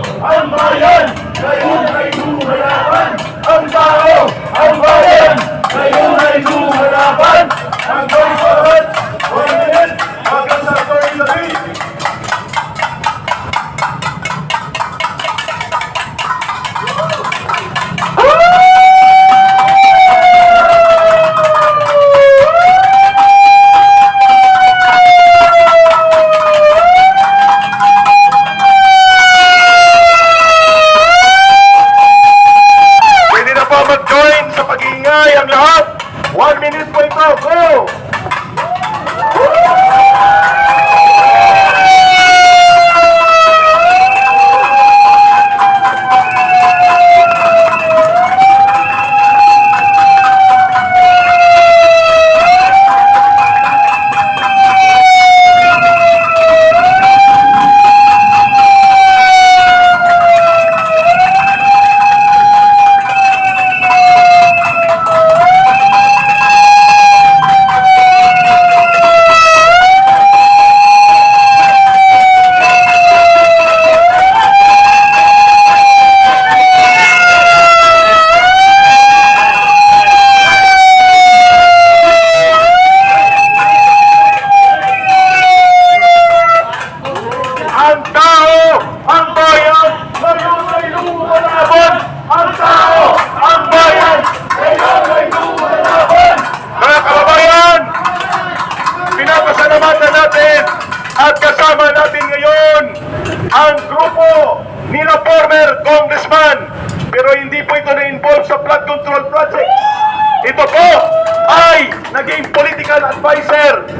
ang bayan, ngayon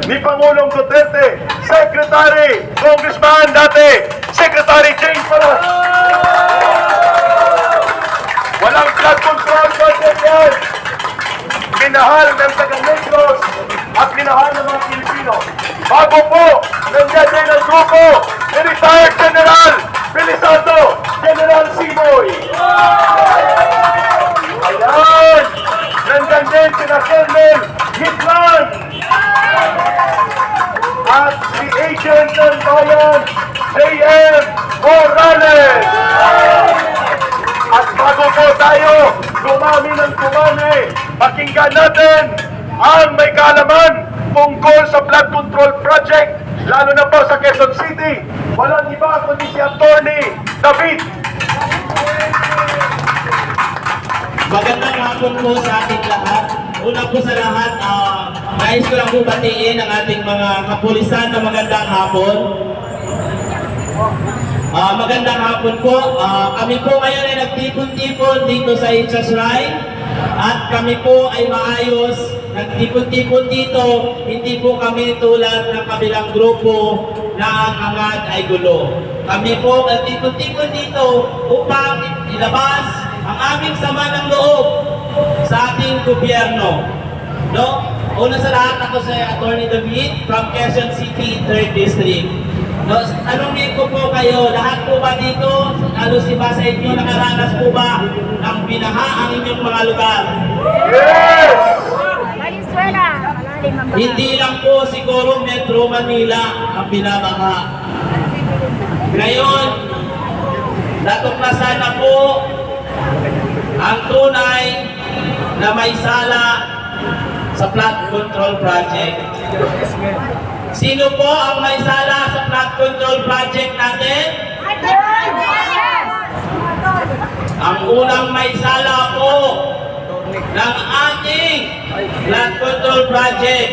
ni Pangulong Duterte, Secretary, Congressman dati, Secretary James Paras. Walang flood control project yan. Minahal ng taga Negros at minahal ng mga Pilipino. Bago po, nandiyan din ang grupo retired General Belisato, General Simoy. Ayan! Nandyan din sina Colonel po tayo dumami ng dumami, pakinggan natin ang may kaalaman tungkol sa flood control project, lalo na po sa Quezon City. Walang iba kundi si Attorney David Magandang hapon po sa ating lahat. Una po sa lahat, ah, nais ko lang po batiin ang ating mga kapulisan na magandang hapon. Ah, magandang hapon po. Ah, kami po ngayon ay nagtipon-tipon dito sa Itcha Shrine. At kami po ay maayos. Nagtipon-tipon dito. Hindi po kami tulad ng kabilang grupo na ang angad ay gulo. Kami po nagtipon-tipon dito upang ilabas ang aming sama ng loob sa ating gobyerno. No? Una sa lahat, ako si Attorney David from Quezon City, 3rd District. No, tanungin ko po kayo, lahat po ba dito, lalo si ba sa inyo, nakaranas po ba ng binaha ang inyong mga lugar? Yes! Valenzuela. Hindi lang po siguro Metro Manila ang binabaha. Ngayon, natuklasan na po ang tunay na may sala sa flood control project. Sino po ang may sala sa flood control project natin? Ang unang may sala po ng ating flood control project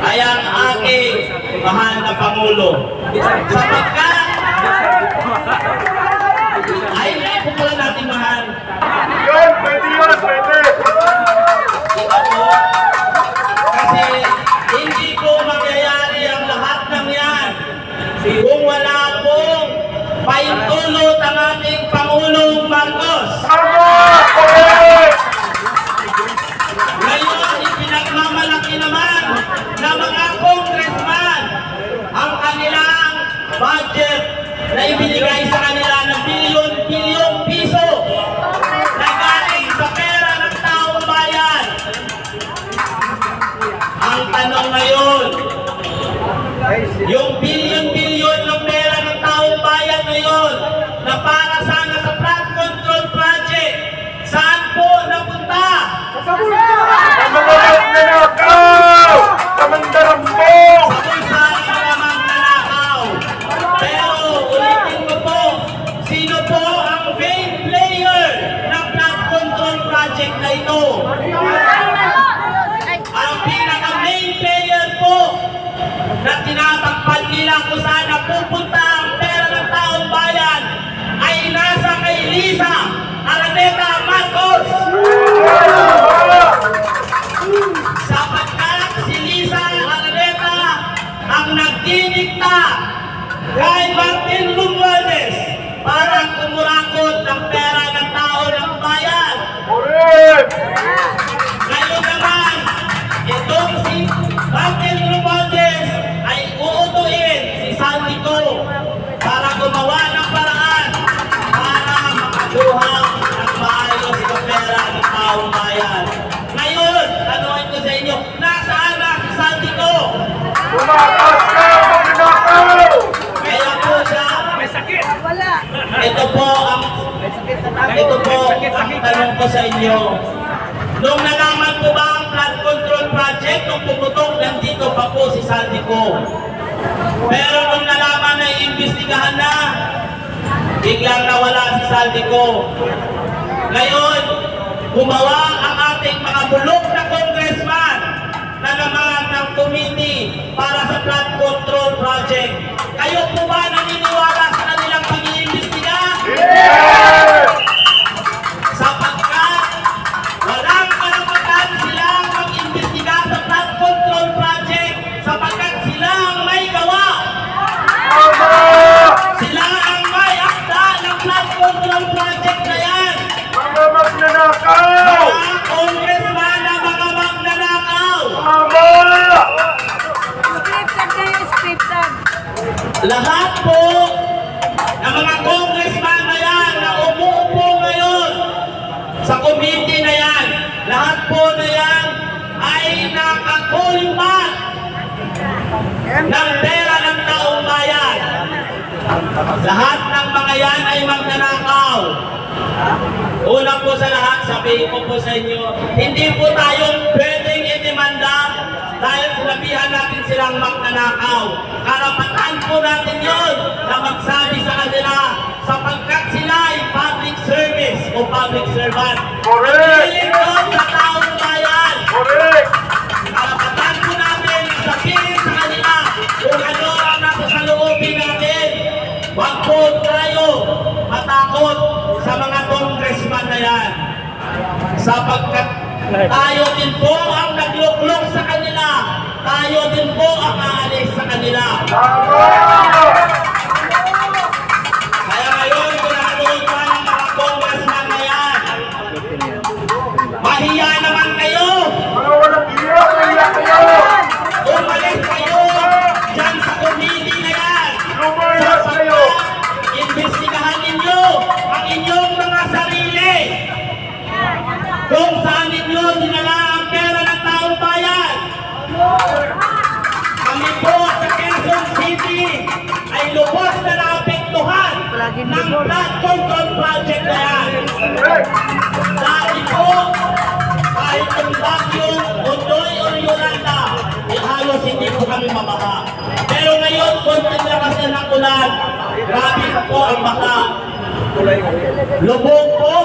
ay ang aking mahal na Pangulo. Sapagkat ay po pala natin mahal. Na ibinigay sa kanila ng bilyon-bilyong piso na galing sa pera ng taong bayan. Ang tanong ngayon, yung bilyon-bilyon sa inyo. Nung nalaman ko ba ang flood control project, nung pumutok, nandito pa po si Santico. Pero nung nalaman na iimbestigahan na, biglang nawala si Santico. Ngayon, gumawa ang ating mga bulok na congressman na naman ng committee para sa flood control project. Kayo po ba may gawa. Sila ang may akda ng flood control project na yan. Mga magnanakaw! Mga congressman na mga magnanakaw. Tama! Scripted kayo, scripted. Lahat po ng mga congressman na yan na umuupo ngayon sa committee na yan, lahat po na yan ay nakakulpat ng pera ng taong bayan. Lahat ng mga yan ay magnanakaw. Una po sa lahat, sabihin ko po sa inyo, hindi po tayo pwedeng idemanda dahil sinabihan natin silang magnanakaw. Karapatan po natin yon na magsabi sa kanila sapagkat sila ay public service o public servant. Correct! Sa mga congressman na yan. Sapagkat tayo din po ang nagluklok sa kanila. Tayo din po ang aalis sa kanila. Ng flood control project na yan. Dati po, kahit yung bagyo, Ondoy o Yolanda, ay halos hindi po kami mabaha. Pero ngayon, lakas na ng ulan, grabe po ang baka. Lubog po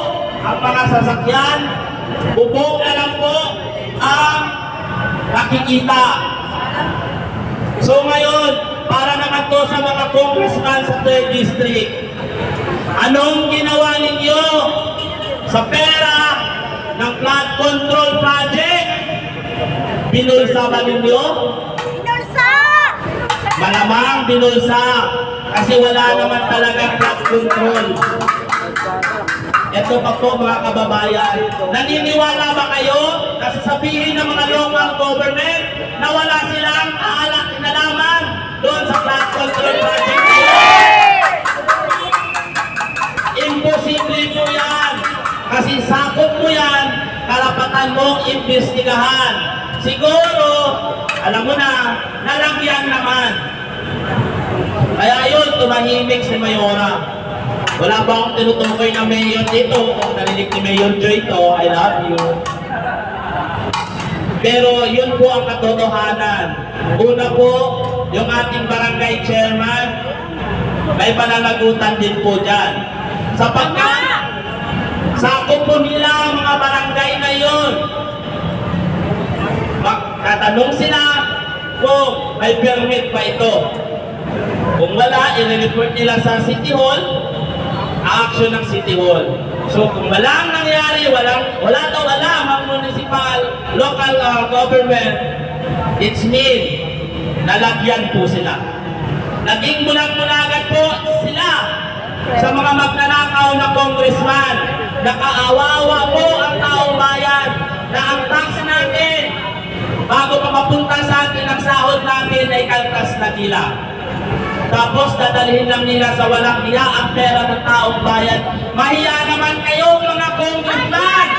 ang mga sasakyan, bubog na lang po ang nakikita. So ngayon, para naman to sa mga congressman sa 3rd District, anong ginawa ninyo sa pera ng flood control project? Binulsa ba ninyo? Inulsa! Malamang binulsa kasi wala naman talagang flood control. Ito pa po mga kababayan, naniniwala ba kayo na sasabihin ng mga local government na wala silang kaalak nalaman doon sa flood control project na yun? Imposible po yan. Kasi sakop mo yan, karapatan mong imbestigahan. Siguro, alam mo na, nalagyan naman. Kaya yun, tumahimik si Mayora. Wala ba akong tinutukoy na mayor dito? Kung narinig ni Mayor Joy to, I love you. Pero yun po ang katotohanan. Una po, yung ating barangay chairman, may pananagutan din po dyan. Sapagkat, sakop po nila ang mga barangay na yun. Magtatanong sila kung may permit pa ito. Kung wala, i-report nila sa City Hall, action ng City Hall. So kung walang nangyari, walang, wala daw alam ang municipal, local uh, government, it's mean, nalagyan po sila. Naging bulag-bulagan po sila sa mga magnanakaw na congressman. Nakaawawa po ang taong bayan na ang tax natin bago pa mapunta sa atin ang sahod natin ay kaltas na nila. Tapos dadalhin lang nila sa walang hiya ang pera ng taong bayan. Mahiya naman kayo mga congressman!